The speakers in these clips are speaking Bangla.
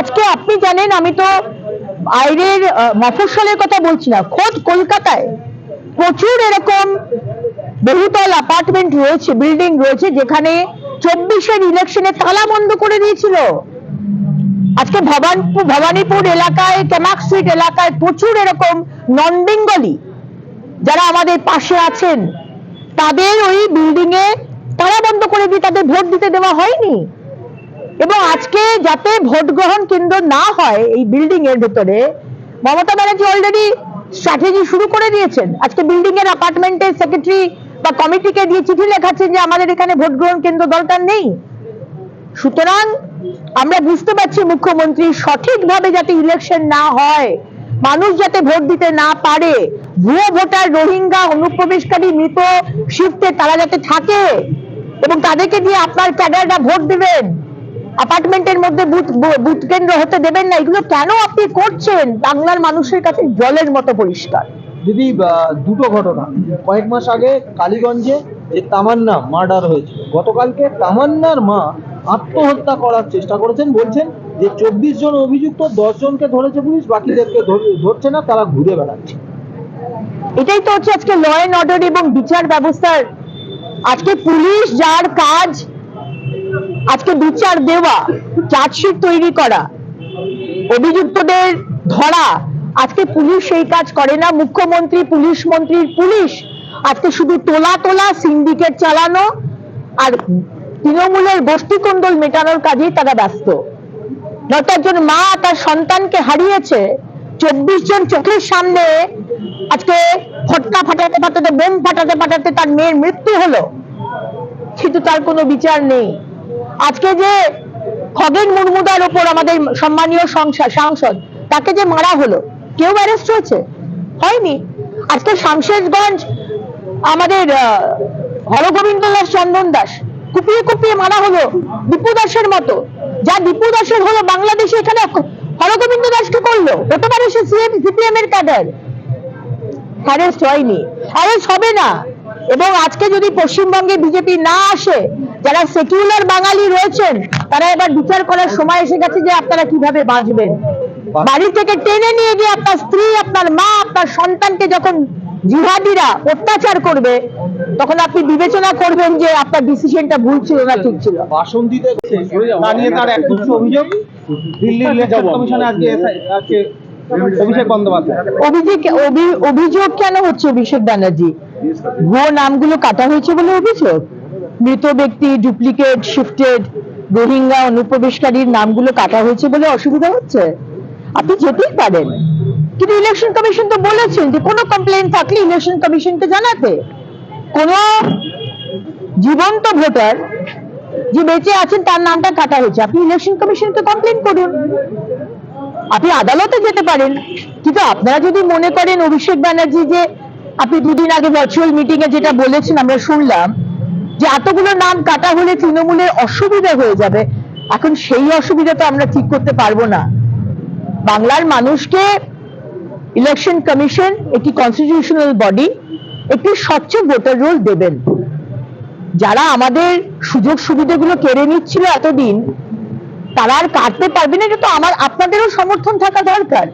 আজকে আপনি জানেন আমি তো বাইরের আহ, মফস্বলের কথা বলছি না খোদ কলকাতায় প্রচুর এরকম বহুতল অ্যাপার্টমেন্ট রয়েছে বিল্ডিং রয়েছে যেখানে চব্বিশের ইলেকশনে তালা বন্ধ করে দিয়েছিল। আজকে ভবানপুর ভবানীপুর এলাকায় ক্যামাক স্ট্রিট এলাকায় প্রচুর এরকম নন বেঙ্গলি যারা আমাদের পাশে আছেন তাদের ওই বিল্ডিং এ তালা বন্ধ করে দিয়ে তাদের ভোট দিতে দেওয়া হয়নি। এবং আজকে যাতে ভোট গ্রহণ কেন্দ্র না হয় এই বিল্ডিং এর ভেতরে, মমতা ব্যানার্জি অলরেডি স্ট্র্যাটেজি শুরু করে দিয়েছেন। আজকে বিল্ডিং এর অ্যাপার্টমেন্টের সেক্রেটারি বা কমিটিকে দিয়ে চিঠি লেখাচ্ছেন যে আমাদের এখানে ভোট গ্রহণ কেন্দ্র দরকার নেই। সুতরাং আমরা বুঝতে পারছি মুখ্যমন্ত্রী সঠিকভাবে যাতে ইলেকশন না হয়, মানুষ যাতে ভোট দিতে না পারে, ভুয়ো ভোটার রোহিঙ্গা অনুপ্রবেশকারী মৃত শিফটে তারা যাতে থাকে এবং তাদেরকে দিয়ে আপনার ক্যাডাররা ভোট দিবেন। অ্যাপার্টমেন্টের মধ্যে বুথ কেন্দ্র হতে দেবেন না। এগুলো কেন আপনি করছেন? বাংলার মানুষের কাছে জলের মতো পরিষ্কার। দিদি দুটো ঘটনা। কয়েক মাস আগে কালীগঞ্জে যে তামান্না মার্ডার হয়েছিল। গতকালকে তামান্নার মা আত্মহত্যা করার চেষ্টা করেছেন। বলছেন যে চব্বিশ জন অভিযুক্ত দশ জনকে ধরেছে পুলিশ বাকিদেরকে ধর- ধরছে না তারা ঘুরে বেড়াচ্ছে। এটাই তো হচ্ছে আজকে ল অ্যান্ড অর্ডার এবং বিচার ব্যবস্থার। আজকে পুলিশ যার কাজ আজকে বিচার দেওয়া চার্জশিট তৈরি করা। অভিযুক্তদের ধরা। আজকে পুলিশ সেই কাজ করে না। মুখ্যমন্ত্রী, পুলিশ মন্ত্রীর পুলিশ আজকে শুধু তোলা তোলা, সিন্ডিকেট চালানো আর তৃণমূলের গোষ্ঠীকন্দল মেটানোর কাজেই তারা ব্যস্ত। নয়তো একজন মা তার সন্তানকে হারিয়েছে। চব্বিশ জন চোখের সামনে আজকে ফটকা ফাটাতে ফাটাতে, বোম ফাটাতে ফাটাতে তার মেয়ের মৃত্যু হলো। কিন্তু তার কোনো বিচার নেই। আজকে যে খগেন মুর্মুদার ওপর আমাদের সম্মানীয় সংসদ, তাকে যে মারা হলো, কেউ অ্যারেস্ট হয়েছে? হয়নি। আজকে শামশেরগঞ্জ আমাদের হরগোবিন্দ দাস চন্দন দাস কুপিয়ে কুপিয়ে মারা হলো দীপু দাসের মতো। যা দীপু দাসের হলো বাংলাদেশে এখানে হরগোবিন্দ দাসকে করল হতে পারে সে সিপিএম এর ক্যাডার অ্যারেস্ট হয়নি। অ্যারেস্ট হবে না। এবং আজকে যদি পশ্চিমবঙ্গে বিজেপি না আসে যারা সেকুলার বাঙালি রয়েছেন তারা এবার বিচার করার সময় এসে গেছে যে আপনারা কীভাবে বাঁচবেন। বাড়ি থেকে টেনে নিয়ে গিয়ে আপনার স্ত্রী আপনার মা আপনার সন্তানকে যখন জিহাদিরা অত্যাচার করবে তখন আপনি বিবেচনা করবেন যে আপনার ডিসিশনটা ভুল ছিল না ঠিক ছিল। বাসন্তীতে তার এক অভিযোগ। দিল্লির কমিশনে আজকে আজকে অভিষেক বন্দ্যোপাধ্যায়। অভিযোগ কেন হচ্ছে অভিষেক ব্যানার্জি? ভুয়ো নামগুলো কাটা হয়েছে বলে অভিযোগ? মৃত ব্যক্তি, ডুপ্লিকেট, শিফটেড, রোহিঙ্গা, অনুপ্রবেশকারীর নামগুলো কাটা হয়েছে বলে অসুবিধা হচ্ছে? আপনি যেতেই পারেন। কিন্তু ইলেকশন কমিশন তো বলেছেন যে কোনো কমপ্লেন থাকলে ইলেকশন কমিশনকে জানাতে। কোনো জীবন্ত ভোটার যে বেঁচে আছেন তার নামটা কাটা হয়েছে। আপনি ইলেকশন কমিশনকে কমপ্লেন করুন। আপনি আদালতে যেতে পারেন। কিন্তু আপনারা যদি মনে করেন অভিষেক ব্যানার্জি যে আপনি দুদিন আগে ভার্চুয়াল মিটিং এ যেটা বলেছেন, আমরা শুনলাম যে এতগুলো নাম কাটা হলে তৃণমূলের অসুবিধা হয়ে যাবে। এখন সেই অসুবিধা তো আমরা ঠিক করতে পারব না। বাংলার মানুষকে ইলেকশন কমিশন একটি কনস্টিটিউশনাল বডি একটি স্বচ্ছ ভোটার রোল দেবেন। যারা আমাদের সুযোগ সুবিধাগুলো কেড়ে নিচ্ছিল এতদিন তারা আর কাটতে পারবে না এটা তো আমার আপনাদেরও সমর্থন থাকা দরকার।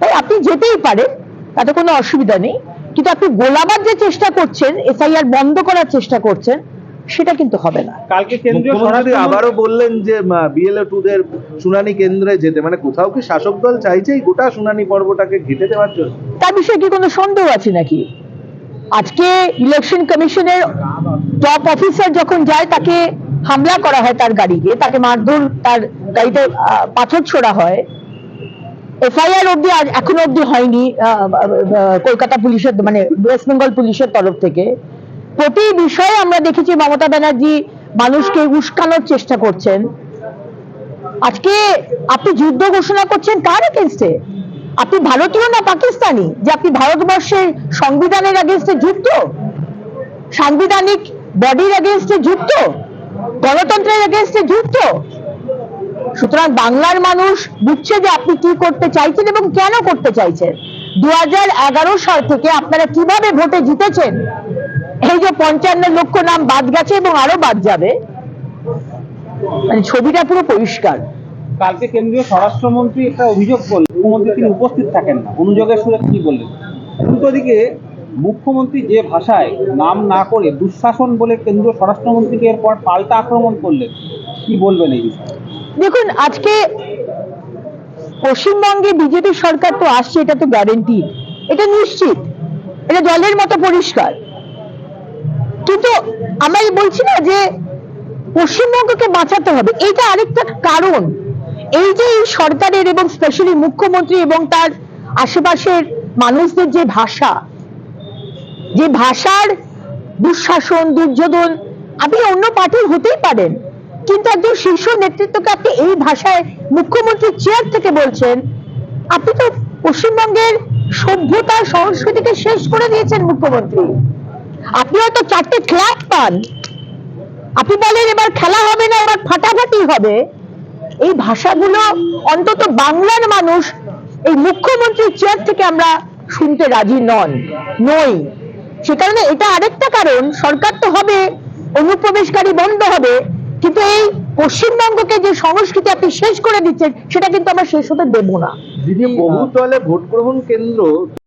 তাই আপনি যেতেই পারেন তাতে কোনো অসুবিধা নেই। কিন্তু আপনি গোলাবার যে চেষ্টা করছেন এসআইআর বন্ধ করার চেষ্টা করছেন সেটা কিন্তু হবে না। কালকে কেন্দ্রীয় মুখ্যমন্ত্রী স্বরাষ্ট্র আবারও বললেন যে বিএলএ টুদের শুনানি কেন্দ্রে যেতে। মানে কোথাও কি শাসক দল চাইছে এই গোটা শুনানি পর্বটাকে ঘেটে দেওয়ার জন্য? তার বিষয়ে কি কোনো সন্দেহ আছে নাকি? আজকে ইলেকশন কমিশনের টপ অফিসার যখন যায়, তাকে হামলা করা হয় তার গাড়িতে, তাকে মারধর, তার গাড়িতে পাথর ছোড়া হয়। এফআইআর অব্দি এখনও অব্দি হয়নি কলকাতা পুলিশের মানে ওয়েস্ট বেঙ্গল পুলিশের তরফ থেকে। প্রতি বিষয়ে আমরা দেখেছি মমতা ব্যানার্জি মানুষকে উস্কানোর চেষ্টা করছেন। আজকে আপনি যুদ্ধ ঘোষণা করছেন কার এগেনস্টে আপনি ভারতীয় না পাকিস্তানি? যে আপনি ভারতবর্ষের সংবিধানের এগেনস্টে যুদ্ধ সাংবিধানিক বডির এগেনস্টে যুদ্ধ গণতন্ত্রের এগেনস্টে যুদ্ধ সুতরাং বাংলার মানুষ বুঝছে যে আপনি কি করতে চাইছেন এবং কেন করতে চাইছেন। দু হাজার এগারো সাল থেকে আপনারা কীভাবে ভোটে জিতেছেন? এই যে পঞ্চান্ন লক্ষ নাম বাদ গেছে এবং আরও বাদ যাবে। মানে ছবিটা পুরো পরিষ্কার। কালকে কেন্দ্রীয় স্বরাষ্ট্রমন্ত্রী একটা অভিযোগ করলেন, মুখ্যমন্ত্রী তিনি উপস্থিত থাকেন না। অনুযোগের সুরে কি বললেন? উল্টো দিকে মুখ্যমন্ত্রী যে ভাষায় নাম না করে দুঃশাসন বলে কেন্দ্রীয় স্বরাষ্ট্রমন্ত্রীকে এরপর পাল্টা আক্রমণ করলেন, কি বলবেন এই বিষয়ে? দেখুন, আজকে পশ্চিমবঙ্গে বিজেপি সরকার তো আসছে, এটা তো গ্যারেন্টি এটা নিশ্চিত। এটা জলের মতো পরিষ্কার। কিন্তু এই বলছি না যে পশ্চিমবঙ্গকে বাঁচাতে হবে, এটা আরেকটা কারণ। এই যে সরকারের এবং স্পেশালি মুখ্যমন্ত্রী এবং তার আশেপাশের মানুষদের যে ভাষা, যে ভাষার দুঃশাসন, দুর্যোধন, আপনি অন্য পার্টির হতেই পারেন। কিন্তু একজন শীর্ষ নেতৃত্বকে আপনি এই ভাষায় মুখ্যমন্ত্রীর চেয়ার থেকে বলছেন, আপনি তো পশ্চিমবঙ্গের সভ্যতা, সংস্কৃতিকে শেষ করে দিয়েছেন মুখ্যমন্ত্রী। আপনি হয়তো চারটে ক্লাব পান। আপনি বলেন এবার খেলা হবে না, এবার ফাটাফাটি হবে। এই ভাষাগুলো অন্তত বাংলার মানুষ এই মুখ্যমন্ত্রীর চেয়ার থেকে আমরা শুনতে রাজি নন নই। সে কারণে এটা আরেকটা কারণ সরকার তো হবে অনুপ্রবেশকারী বন্ধ হবে কিন্তু এই পশ্চিমবঙ্গকে যে সংস্কৃতি আপনি শেষ করে দিচ্ছেন সেটা কিন্তু আমরা শেষ হতে দেবো না। দিদি বহু দলে ভোট গ্রহণ কেন্দ্র